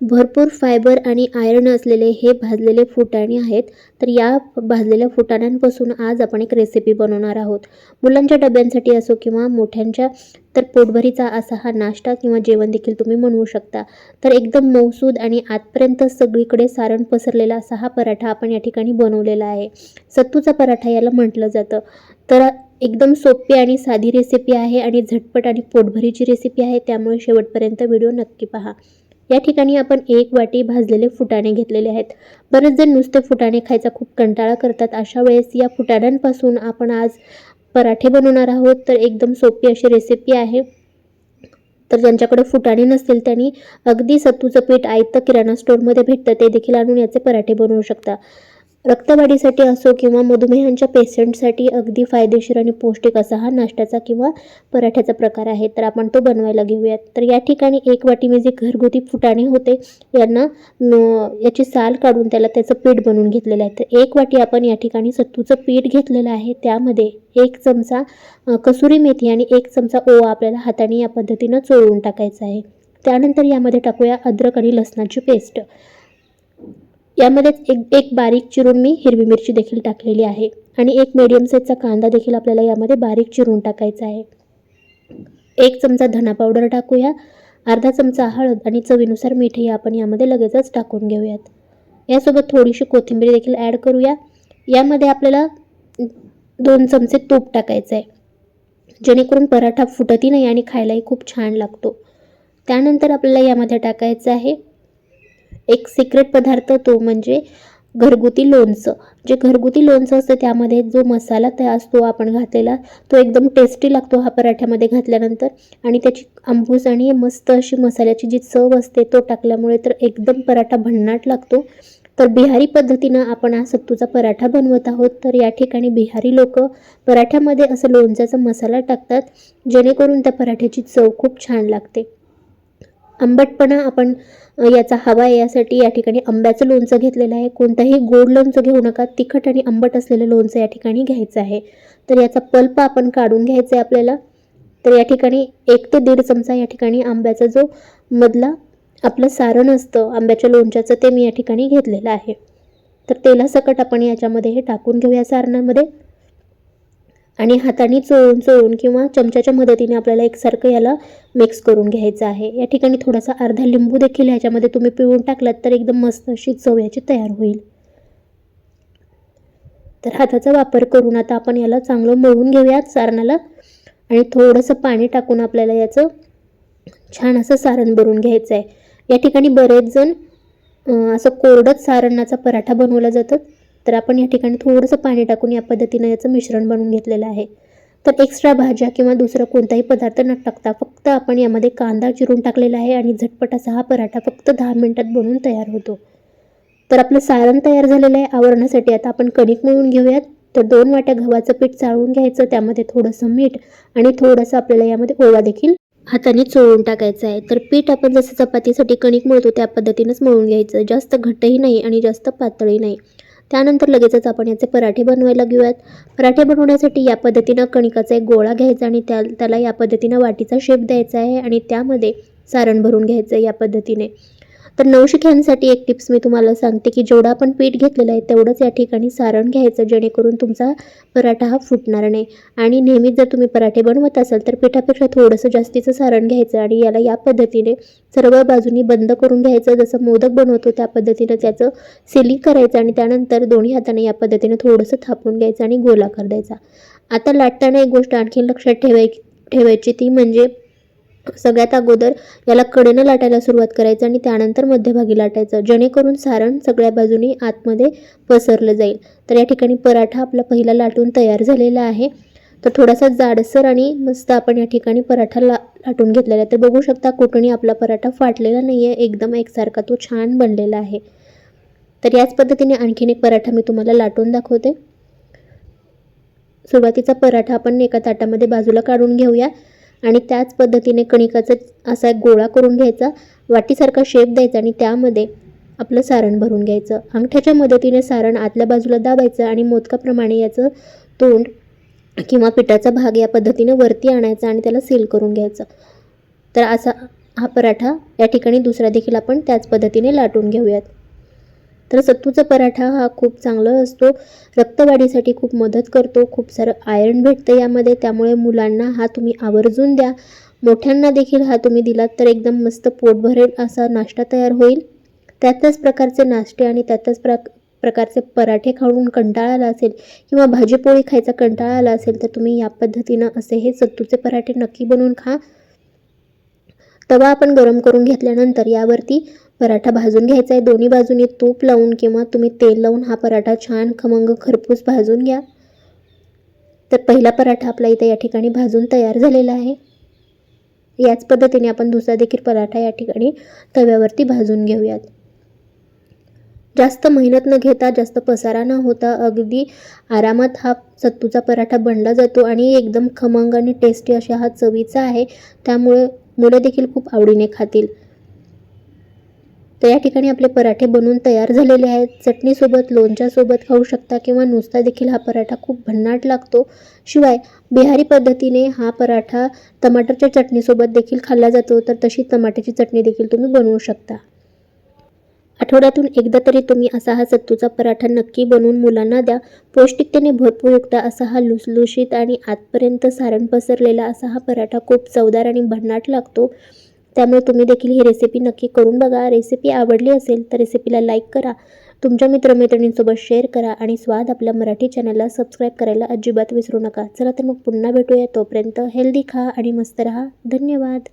भरपूर फायबर आणि आयर्न असलेले हे भाजलेले फुटाणे आहेत. तर या भाजलेल्या फुटाण्यांपासून आज आपण एक रेसिपी बनवणार आहोत. मुलांच्या डब्यांसाठी असो किंवा मोठ्यांच्या तर पोटभरीचा असा हा नाश्ता किंवा जेवण देखील तुम्ही म्हणवू शकता. तर एकदम मौसूद आणि आतपर्यंत सगळीकडे सारण पसरलेला असा हा पराठा आपण या ठिकाणी बनवलेला आहे. सत्तूचा पराठा याला म्हटलं जातं. तर एकदम सोपी आणि साधी रेसिपी आहे आणि झटपट आणि पोटभरीची रेसिपी आहे. त्यामुळे शेवटपर्यंत व्हिडिओ नक्की पहा. या ठिकाणी आपण एक वाटी भाजलेले फुटाणे घेतलेले आहेत. बरेच जण नुसते फुटाणे खायचा खूप कंटाळा करतात. अशा वेळेस या फुटाण्यांपासून आपण आज पराठे बनवणार आहोत. तर एकदम सोपी अशी रेसिपी आहे. तर ज्यांच्याकडे फुटाणे नसतील त्यांनी अगदी सत्तूचं पीठ आयतं किराणा स्टोअरमध्ये भेटतं ते देखील आणून याचे पराठे बनवू शकता. रक्तवाढीसाठी असो किंवा मधुमेहांच्या पेशंटसाठी अगदी फायदेशीर आणि पौष्टिक असा हा नाश्त्याचा किंवा पराठ्याचा प्रकार आहे तर आपण तो बनवायला घेऊयात. तर या ठिकाणी एक वाटी मी जे घरगुती फुटाणे होते यांना याची साल काढून त्याला त्याचं पीठ बनवून घेतलेलं आहे. तर एक वाटी आपण या ठिकाणी सत्तूचं पीठ घेतलेलं आहे. त्यामध्ये एक चमचा कसुरी मेथी आणि एक चमचा ओवा आपल्याला हाताने या पद्धतीनं चोळून टाकायचा आहे. त्यानंतर यामध्ये टाकूया अद्रक आणि लसणाची पेस्ट. यामध्येच एक एक बारीक चिरून मी हिरवी मिरची देखील टाकलेली आहे. आणि एक मीडियम साईजचा कांदा देखील आपल्याला यामध्ये बारीक चिरून टाकायचा आहे. एक चमचा धना पावडर टाकूया अर्धा चमचा हळद आणि चवीनुसार मीठ हे आपण यामध्ये लगेचच टाकून घेऊयात. यासोबत थोडीशी कोथिंबीर देखील ॲड करूया. यामध्ये आपल्याला दोन चमचे तूप टाकायचं आहे जेणेकरून पराठा फुटतही नाही आणि खायलाही खूप छान लागतो. त्यानंतर आपल्याला यामध्ये टाकायचं आहे एक सिक्रेट पदार्थ तो म्हणजे घरगुती लोणचं. जे घरगुती लोणचं असतं त्यामध्ये जो मसाला तयार असतो आपण घातलेला तो एकदम टेस्टी लागतो हा पराठ्यामध्ये घातल्यानंतर. आणि त्याची आंबूस आणि मस्त अशी मसाल्याची जी चव असते तो टाकल्यामुळे तर एकदम पराठा भन्नाट लागतो. तर बिहारी पद्धतीनं आपण हा सत्तूचा पराठा बनवत आहोत. तर या ठिकाणी बिहारी लोक पराठ्यामध्ये असं लोणच्याचा मसाला टाकतात जेणेकरून त्या पराठ्याची चव खूप छान लागते. आंबटपणा आपण याचा हवा आहे यासाठी या ठिकाणी आंब्याचं लोणचं घेतलेलं आहे. कोणताही गोड लोणचं घेऊ नका तिखट आणि आंबट असलेलं लोणचं या ठिकाणी घ्यायचं आहे. तर याचा पल्प आपण काढून घ्यायचा आहे आपल्याला. तर या ठिकाणी एक ते दीड चमचा या ठिकाणी आंब्याचा जो मधला आपलं सारण असतं आंब्याच्या लोणच्याचं ते मी या ठिकाणी घेतलेलं आहे. तर तेलासकट आपण याच्यामध्ये हे टाकून घेऊया सारणामध्ये. आणि हाताने चोळून चोळून किंवा चमच्याच्या मदतीने आपल्याला एकसारखं याला मिक्स करून घ्यायचं आहे. या ठिकाणी थोडासा अर्धा लिंबू देखील ह्याच्यामध्ये तुम्ही पिळून टाकलात तर एकदम मस्त अशी चव याची तयार होईल. तर हाताचा वापर करून आता आपण याला चांगलं मळून घेऊयात सारणाला. आणि थोडंसं पाणी टाकून आपल्याला याचं छान असं सारण भरून घ्यायचं आहे या ठिकाणी बरेच जण असं कोरडच सारणाचा पराठा बनवला जातं. तर आपण या ठिकाणी थोडंसं पाणी टाकून या पद्धतीनं याचं मिश्रण बनवून घेतलेलं आहे. तर एक्स्ट्रा भाज्या किंवा दुसरा कोणताही पदार्थ न टाकता फक्त आपण यामध्ये कांदा चिरून टाकलेला आहे आणि झटपट असा हा पराठा फक्त दहा मिनटात बनवून तयार होतो. तर आपलं सारण तयार झालेलं आहे. आवरण्यासाठी आता आपण कणिक मळून घेऊयात. तर दोन वाट्या गव्हाचं पीठ चाळून घ्यायचं. त्यामध्ये थोडंसं मीठ आणि थोडंसं आपल्याला यामध्ये ओवा देखील हाताने चोळून टाकायचं आहे. तर पीठ आपण जसं चपातीसाठी कणिक मळतो त्या पद्धतीनंच मळून घ्यायचं. जास्त घट्टही नाही आणि जास्त पातळही नाही. त्यानंतर लगेचच आपण याचे पराठे बनवायला घेऊयात. पराठे बनवण्यासाठी या पद्धतीनं कणिकाचा एक गोळा घ्यायचा आणि त्या त्याला या पद्धतीनं वाटीचा शेप द्यायचा आहे आणि त्यामध्ये सारण भरून घ्यायचं या पद्धतीने. तर नवशिक्यांसाठी एक टिप्स मी तुम्हाला सांगते की जेवढं आपण पीठ घेतलेलं आहे तेवढंच या ठिकाणी सारण घ्यायचं जेणेकरून तुमचा पराठा हा फुटणार नाही. आणि नेहमीच जर तुम्ही पराठे बनवत असाल तर पिठापेक्षा थोडंसं जास्तीचं सारण घ्यायचं आणि याला या पद्धतीने सर्व बाजूनी बंद करून घ्यायचं. जसं मोदक बनवतो त्या पद्धतीनं त्याचं सिलिंग करायचं आणि त्यानंतर दोन्ही हाताने या पद्धतीने थोडंसं थापून घ्यायचं आणि गोलाकार द्यायचा. आता लाटताना एक गोष्ट आणखी लक्षात ठेवाय ठेवायची ती म्हणजे सगळ्यात अगोदर याला कडेनं लाटायला सुरुवात करायचं आणि त्यानंतर मध्यभागी लाटायचं. जेणेकरून सारण सगळ्या बाजूनी आतमध्ये पसरलं जाईल. तर या ठिकाणी पराठा आपला पहिला लाटून तयार झालेला आहे. तर थोडासा जाडसर आणि मस्त आपण या ठिकाणी पराठा ला लाटून घेतलेला आहे. तर बघू शकता कुठूनही आपला पराठा फाटलेला नाही आहे एकदम एकसारखा तो छान बनलेला आहे. तर याच पद्धतीने आणखीन एक पराठा मी तुम्हाला लाटून दाखवते. सुरुवातीचा पराठा आपण एका ताटामध्ये बाजूला काढून घेऊया. आणि त्याच पद्धतीने कणिकाचा असा एक गोळा करून घ्यायचा. वाटीसारखा शेप द्यायचा आणि त्यामध्ये आपलं सारण भरून घ्यायचं. अंगठ्याच्या मदतीने सारण आतल्या बाजूला दाबायचं आणि मोदकाप्रमाणे याचं तोंड किंवा पिठाचा भाग या पद्धतीने वरती आणायचा आणि त्याला सील करून घ्यायचं. तर असा हा पराठा या ठिकाणी दुसरा देखील आपण त्याच पद्धतीने लाटून घेऊयात. तर सत्तूचा पराठा हा खूप चांगला असतो. रक्तवाढीसाठी खूप मदत करतो. खूप सारं आयर्न भेटतं यामध्ये. त्यामुळे मुलांना हा तुम्ही आवर्जून द्या. मोठ्यांना देखील हा तुम्ही दिलात तर एकदम मस्त पोट भरेल असा नाश्ता तयार होईल. त्यातच प्रकारचे नाश्ते आणि त्यातच प्रक प्रकारचे पराठे खाऊन कंटाळा आला असेल किंवा भाजीपोळी खायचा कंटाळा आला असेल तर तुम्ही या पद्धतीनं असे हे सत्तूचे पराठे नक्की बनवून खा. तवा आपण गरम करून घेतल्यानंतर यावरती पराठा भाजून घ्यायचा आहे. दोन्ही बाजूनी तूप लावून किंवा तुम्ही तेल लावून हा पराठा छान खमंग खरपूस भाजून घ्या. तर पहिला पराठा आपला इथं या ठिकाणी भाजून तयार झालेला आहे. याच पद्धतीने आपण दुसरा देखील पराठा या ठिकाणी तव्यावरती भाजून घेऊयात. जास्त मेहनत न घेता जास्त पसारा न होता अगदी आरामात हा सत्तूचा पराठा बनला जातो आणि एकदम खमंग आणि टेस्टी अशा हा चवीचा आहे. त्यामुळे मुलं देखील खूप आवडीने खातील. तर या ठिकाणी आपले पराठे बनवून तयार झालेले आहेत. चटणीसोबत लोणच्यासोबत खाऊ शकता किंवा नुसता देखील हा पराठा खूप भन्नाट लागतो. शिवाय बिहारी पद्धतीने हा पराठा टमाटरच्या चटणीसोबत देखील खाल्ला जातो. तर तशी टमाट्याची चटणी देखील तुम्ही बनवू शकता. आठवड्यातून एकदा तरी तुम्ही असा हा सत्तूचा पराठा नक्की बनवून मुलांना द्या. पौष्टिकतेने भरपूरयुक्त असा हा लुसलुशीत आणि आतपर्यंत सारण पसरलेला असा हा पराठा खूप चवदार आणि भन्नाट लागतो. त्यामुळे तुम्ही देखील ही रेसिपी नक्की करून बघा. रेसिपी आवडली असेल तर रेसिपीला लाईक करा. तुमच्या मित्रमैत्रिणींसोबत शेअर करा आणि स्वाद आपल्या मराठी चॅनलला सबस्क्राईब करायला अजिबात विसरू नका. चला तर मग पुन्हा भेटूया. तोपर्यंत हेल्दी खा आणि मस्त रहा. धन्यवाद.